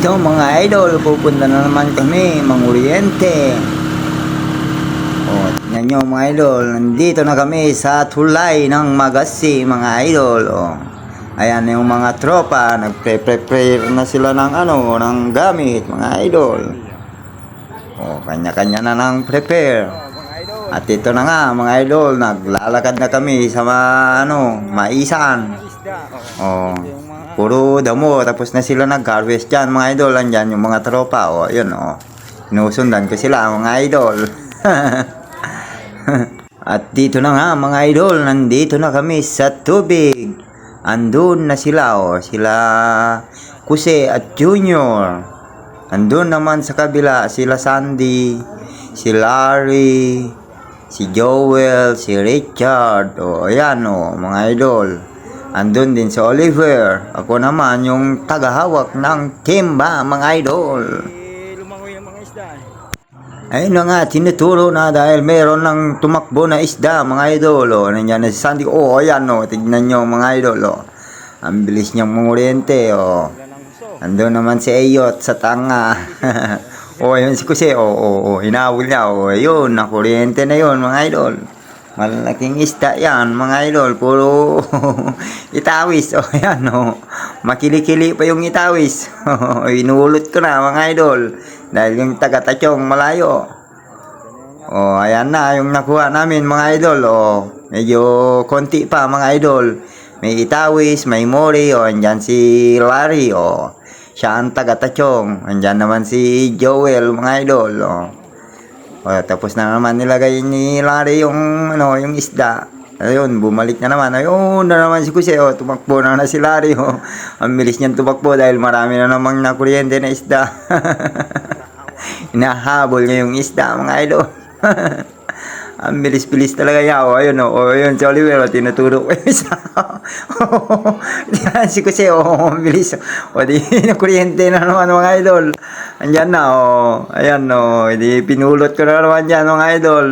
dito mga idol, pupunta na naman kami, manguriente. O, tingnan nyo mga idol, nandito na kami sa tulay ng Magasi mga idol. O, ayan yung mga tropa, nagpe-prepare na sila ng ano, ng gamit mga idol. O, kanya-kanya na ng prepare. At ito na nga mga idol, naglalakad na kami sa ma, ano, maisan. Oh, puro damo. Tapos na sila nag-harvest dyan, mga idol. Andyan yung mga tropa. O, oh, yun, o. Oh. Sinusundan ko sila, mga idol. At dito na nga, mga idol. Nandito na kami sa tubig. Andun na sila, o. Sila Kuse at Junior. Andun naman sa kabila, sila Sandy, si Larry, si Joel, si Richard. O, ayan, o, mga idol. Andun din si Oliver. Ako naman yung tagahawak ng timba, mga idol. Lumangoy ang mga isda. eh. Ayun na nga, tinuturo na dahil meron ng tumakbo na isda, mga idol. O, nandiyan na si Sandy. Oh, ayan, o. Tignan nyo, mga idol, o. Ang bilis niyang manguriente, o. Andun naman si Ayot sa tanga. o, ayun si Kuse. O, o, o. Hinawul niya. O, ayun. Nakuryente na yun, mga idol. Malaking isda yan, mga idol. Puro itawis. O, ayan, o. Makili-kili pa yung itawis. Inulot ko na, mga idol. Dahil yung taga-tatyong malayo. O, ayan na, yung nakuha namin, mga idol. O, medyo konti pa, mga idol. May itawis, may mori, o, andyan si Larry, o. Siya ang taga-tatyong. Andyan naman si Joel, mga idol, o. O, tapos na naman nilagay ni Larry yung, ano, yung isda. Ayun, bumalik na naman. Ayun na naman si Kuse, o. Tumakbo na na si Larry, o. Ang bilis niyang tumakbo dahil marami na namang nakuryente na isda. Inahabol niya yung isda, mga idol. Ang bilis-bilis talaga niya. O, ayun, o. o ayun, si Oliver, o, tinuturo ko yung isa. Yan, si Kuse, o, bilis. O, di, nakuryente na naman, mga idol. Andyan na, o. Ayan, o. Di, pinulot ko na naman dyan, mga idol.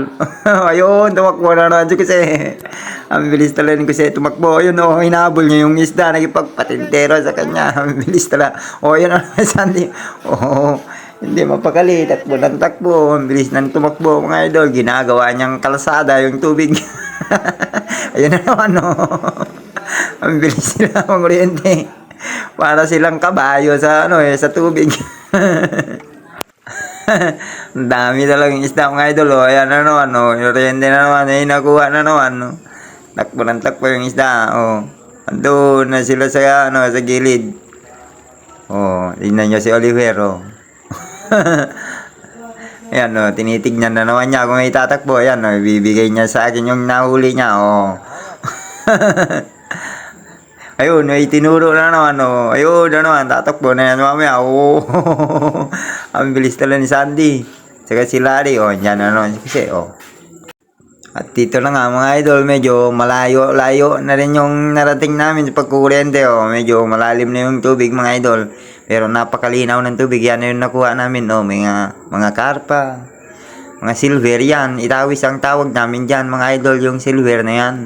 ayun, tumakbo na naman si Kuse. Ang bilis talaga ni Kuse tumakbo. Ayun, o, hinabol niya yung isda. Nagipagpatintero sa kanya. Ang bilis talaga. O, ayun naman, Sandy. O, hindi mapakali, takbo ng takbo, ang bilis ng tumakbo mga idol, ginagawa niyang kalsada yung tubig. Ayun na naman, no. ang bilis sila mag-oriente. Para silang kabayo sa ano eh, sa tubig. ang dami talagang isda mga idol, oh. Ayan na naman, no. Oriente na naman, eh, nakuha na naman, no. Takbo ng takbo yung isda, oh. Andun na sila sa, ano, sa gilid. Oh, tingnan niyo si Oliver, oh. Ayan, no, tinitignan na naman niya kung itatakbo. Ayan, no, ibibigay niya sa akin yung nahuli niya, oh. Ayun, may tinuro na naman, oh. Ayun, na naman, tatakbo na yan mamaya, oh. Ang bilis talaga ni Sandy. Saka si Larry, oh, yan naman kasi, oh. At dito na nga mga idol, medyo malayo-layo na rin yung narating namin sa pagkukurente. Oh. Medyo malalim na yung tubig mga idol. Pero napakalinaw ng tubig. Yan yung nakuha namin. Oh. Mga, mga karpa, mga silver yan. Itawis ang tawag namin dyan mga idol yung silver na yan.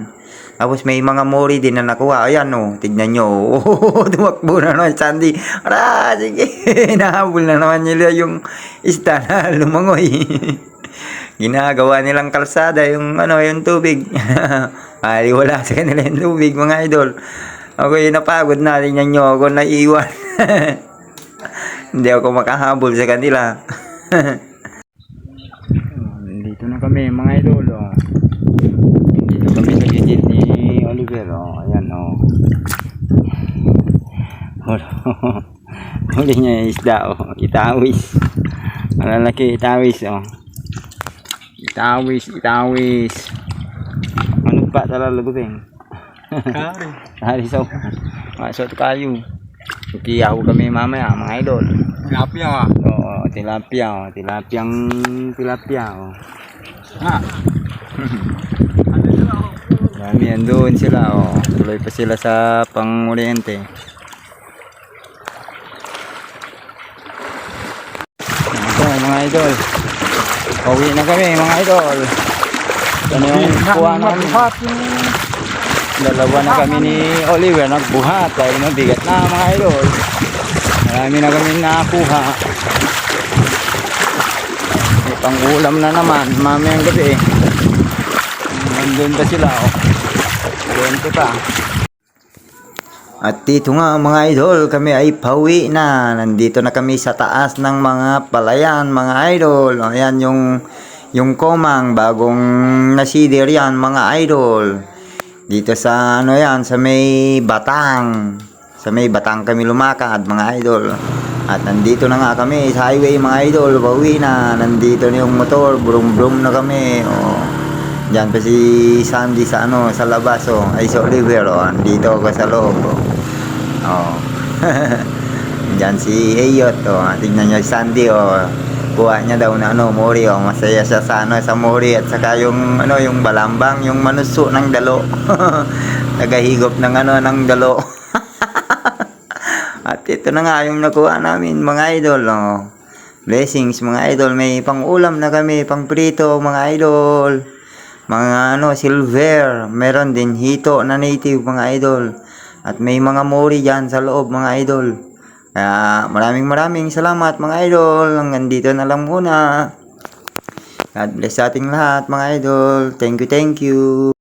Tapos may mga mori din na nakuha. Ayan oh, tignan nyo. Oh, tumakbo na naman Sandy. Ara, sige. Nahabol na naman nila yung isda na lumangoy. ginagawa nilang kalsada yung ano yung tubig ay wala sa kanila yung tubig mga idol yung napagod na tingnan nyo ako naiiwan hindi ako makahabol sa kanila dito na kami mga idol oh. dito kami sa gilid ni Oliver oh. ayan oh. huli niya yung isda oh. itawis malalaki itawis oh Itawis, itawis. Ano pa talalagubing? Kari. Hari so. Masot kayo. Kiyaw kami mamaya, mga idol. Tilapia ah. Oo, tilapia, oh. tilapiang tilapia. Oh. Ha? Dami yan doon sila. Oh. Tuloy pa sila sa pang-oriente. Ito, mga idol. Pauwi na kami, mga idol. Ano yung kuha namin? Dalawa na kami ni Oliver nagbuhat dahil mabigat na mga idol. Marami na kami nakakuha. May pangulam na naman, mamayang gabi. Nandun pa sila, oh. Kwento pa. At dito nga mga idol, kami ay pauwi na. Nandito na kami sa taas ng mga palayan, mga idol. Ayan yung, yung komang, bagong nasider yan, mga idol. Dito sa ano yan, sa may batang. Sa may batang kami lumakad, mga idol. At nandito na nga kami sa highway, mga idol. Pauwi na. Nandito na yung motor, brum brum na kami. O, Diyan pa si Sandy sa ano, sa labas oh. Ay si Oliver oh. Dito ako sa loob oh. Oh. Si Ayot oh. Tingnan niyo si Sandy oh. Kuha niya daw na ano, mori oh. Masaya siya sa ano, sa mori at saka yung ano, yung balambang, yung manuso ng dalo. Nagahigop ng ano, ng dalo. at ito na nga yung nakuha namin mga idol oh. Blessings mga idol, may pang-ulam na kami, pang prito mga idol mga ano, silver, meron din hito na native mga idol. At may mga mori dyan sa loob mga idol. Kaya maraming maraming salamat mga idol. Hanggang dito na lang muna. God bless sa ating lahat mga idol. Thank you, thank you.